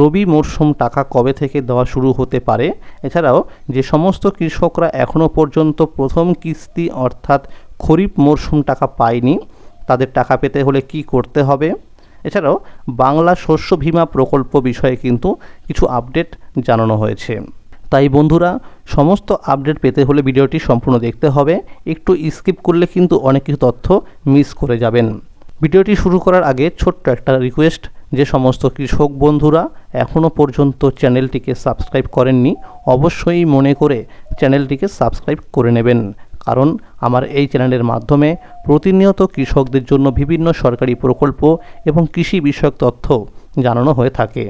রবি মরশুম টাকা কবে থেকে দেওয়া শুরু হতে পারে? এছাড়াও, যে সমস্ত কৃষকরা এখনও পর্যন্ত প্রথম কিস্তি অর্থাৎ খরিফ মরশুম টাকা পায়নি, তাদের টাকা পেতে হলে কি করতে হবে? এছাড়াও, বাংলা শস্য বীমা প্রকল্প বিষয়ে কিন্তু কিছু আপডেট জানানো হয়েছে। তাই বন্ধুরা, সমস্ত আপডেট পেতে হলে ভিডিওটি সম্পূর্ণ দেখতে হবে। একটু স্কিপ করলে কিন্তু অনেক কিছু তথ্য মিস করে যাবেন। ভিডিওটি শুরু করার আগে ছোট্ট একটা রিকোয়েস্ট যে সমস্ত কৃষক বন্ধুরা এখনও পর্যন্ত চ্যানেলটিকে সাবস্ক্রাইব করেননি, অবশ্যই মনে করে চ্যানেলটিকে সাবস্ক্রাইব করে নেবেন। কারণ আমার এই চ্যানেলের মাধ্যমে প্রতিনিয়ত কৃষকদের জন্য বিভিন্ন সরকারি প্রকল্প এবং কৃষি বিষয়ক তথ্য জানানো হয়ে থাকে।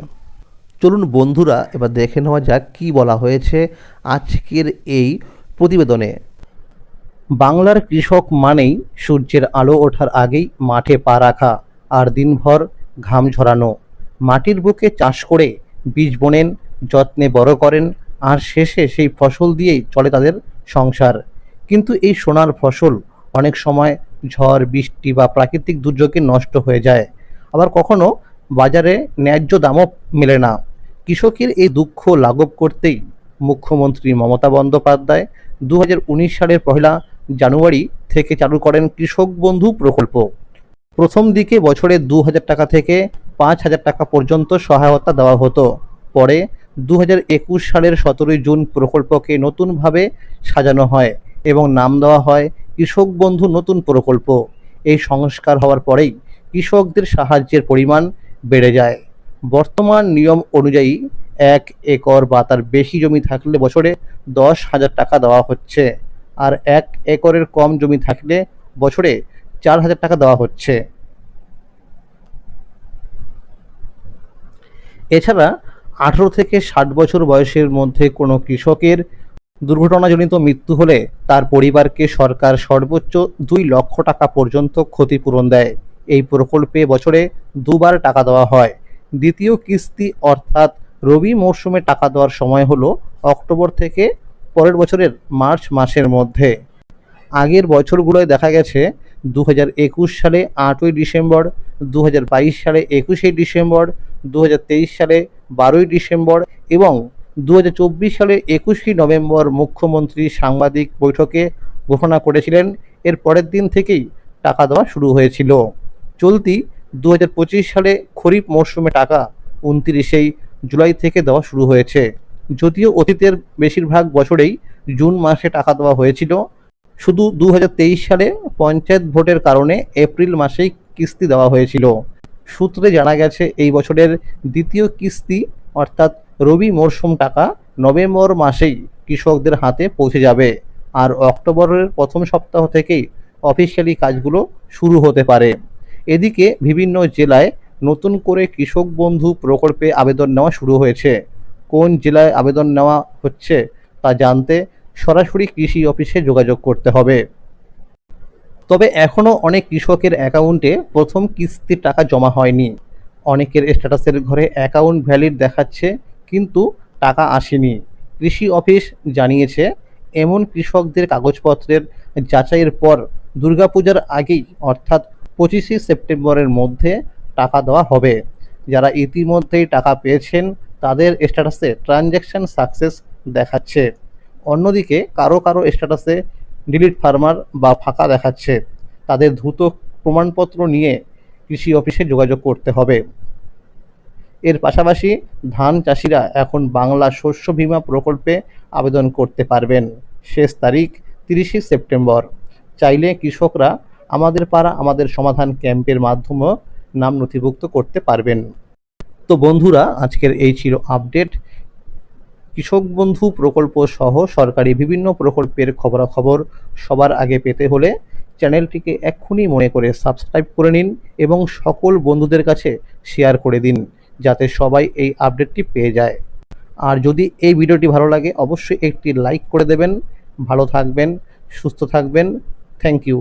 চলুন বন্ধুরা, এবার দেখে নেওয়া যাক কী বলা হয়েছে আজকের এই প্রতিবেদনে। বাংলার কৃষক মানেই সূর্যের আলো ওঠার আগেই মাঠে পা রাখা আর দিনভর ঘাম ঝরানো। মাটির বুকে চাষ করে বীজ বোনেন, যত্নে বড় করেন, আর শেষে সেই ফসল দিয়েই চলে তাদের সংসার। কিন্তু এই সোনার ফসল অনেক সময় ঝড়, বৃষ্টি বা প্রাকৃতিক দুর্যোগে নষ্ট হয়ে যায়। আবার কখনো বাজারে ন্যায্য দামও মেলে না। কৃষকের এই দুঃখ লাঘব করতেই মুখ্যমন্ত্রী মমতা বন্দ্যোপাধ্যায় দু হাজার উনিশ সালের পহেলা জানুয়ারি থেকে চালু করেন কৃষক বন্ধু প্রকল্প। প্রথম দিকে বছরে দু হাজার টাকা থেকে পাঁচ হাজার টাকা পর্যন্ত সহায়তা দেওয়া হতো। পরে দু একুশ সালের সতেরোই জুন প্রকল্পকে নতুনভাবে সাজানো হয় এবং নাম দেওয়া হয় কৃষক বন্ধু নতুন প্রকল্প। এই সংস্কার হওয়ার পরেই কৃষকদের সাহায্যের পরিমাণ বেড়ে যায়। বর্তমান নিয়ম অনুযায়ী এক একর বা তার বেশি জমি থাকলে বছরে দশ হাজার টাকা দেওয়া হচ্ছে। আর এক একরের কম জমি থাকলে বছরে চার হাজার টাকা দেওয়া হচ্ছে। এছাড়া আঠারো থেকে ষাট বছর বয়সের মধ্যে কোনো কৃষকের দুর্ঘটনাজনিত মৃত্যু হলে তার পরিবারকে সরকার সর্বোচ্চ দুই লক্ষ টাকা পর্যন্ত ক্ষতিপূরণ দেয়। এই প্রকল্পে বছরে দুবার টাকা দেওয়া হয়। দ্বিতীয় কিস্তি অর্থাৎ রবি মরশুমে টাকা দেওয়ার সময় হলো অক্টোবর থেকে পরের বছরের মার্চ মাসের মধ্যে। আগের বছরগুলোয় দেখা গেছে দু হাজার একুশ সালে আটই ডিসেম্বর দু হাজার বাইশ সালে একুশে ডিসেম্বর দু হাজার তেইশ সালে বারোই ডিসেম্বর এবং দু হাজার চব্বিশ সালে একুশে নভেম্বর মুখ্যমন্ত্রী সাংবাদিক বৈঠকে ঘোষণা করেছিলেন। এর পরের দিন থেকেই টাকা দেওয়া শুরু হয়েছিল। চলতি দু হাজার পঁচিশ সালে খরিফ মরশুমে টাকা উনত্রিশেই জুলাই থেকে দেওয়া শুরু হয়েছে। যদিও অতীতের বেশিরভাগ বছরেই জুন মাসে টাকা দেওয়া হয়েছিল শুধু দু হাজার তেইশ সালে পঞ্চায়েত ভোটের কারণে এপ্রিল মাসেই কিস্তি দেওয়া হয়েছিল। সূত্রে জানা গেছে, এই বছরের দ্বিতীয় কিস্তি, অর্থাৎ রবি মরশুম টাকা, নভেম্বর মাসেই কৃষকদের হাতে পৌঁছে যাবে। আর অক্টোবরের প্রথম সপ্তাহ থেকেই অফিসিয়ালি কাজগুলো শুরু হতে পারে। এদিকে বিভিন্ন জেলায় নতুন করে কৃষক বন্ধু প্রকল্পে আবেদন নেওয়া শুরু হয়েছে। কোন জেলায় আবেদন নেওয়া হচ্ছে তা জানতে সরাসরি কৃষি অফিসে যোগাযোগ করতে হবে। তবে এখনও অনেক কৃষকের অ্যাকাউন্টে প্রথম কিস্তির টাকা জমা হয়নি। অনেকের স্ট্যাটাসের ঘরে অ্যাকাউন্ট ভ্যালিড দেখাচ্ছে, কিন্তু টাকা আসেনি। কৃষি অফিস জানিয়েছে, এমন কৃষকদের কাগজপত্রের যাচাইয়ের পর দুর্গাপূজার আগেই, অর্থাৎ পঁচিশে সেপ্টেম্বরের মধ্যে টাকা দেওয়া হবে। যারা ইতিমধ্যেই টাকা পেয়েছেন, তাদের স্ট্যাটাসে ট্রানজ্যাকশন সাকসেস দেখাচ্ছে। অন্যদিকে কারও কারও স্ট্যাটাসে ডিলিট ফার্মার বা ফাঁকা দেখাচ্ছে। তাদের দ্রুত প্রমাণপত্র নিয়ে কৃষি অফিসে যোগাযোগ করতে হবে। এর পাশাপাশি ধান চাষিরা এখন বাংলা শস্য বীমা প্রকল্পে আবেদন করতে পারবেন। শেষ তারিখ তিরিশে সেপ্টেম্বর। চাইলে কৃষকরা আমাদের পাড়া আমাদের সমাধান ক্যাম্পের মাধ্যমেও নাম নথিভুক্ত করতে পারবেন। তো বন্ধুরা, আজকের এই ছিল আপডেট। কৃষক বন্ধু প্রকল্প সহ সরকারি বিভিন্ন প্রকল্পের খবরাখবর সবার আগে পেতে হলে চ্যানেলটিকে এক্ষুনি মনে করে সাবস্ক্রাইব করে নিন এবং সকল বন্ধুদের কাছে শেয়ার করে দিন, যাতে সবাই এই আপডেটটি পেয়ে যায়। আর যদি এই ভিডিওটি ভালো লাগে, অবশ্যই একটি লাইক করে দেবেন। ভালো থাকবেন, সুস্থ থাকবেন। Thank you.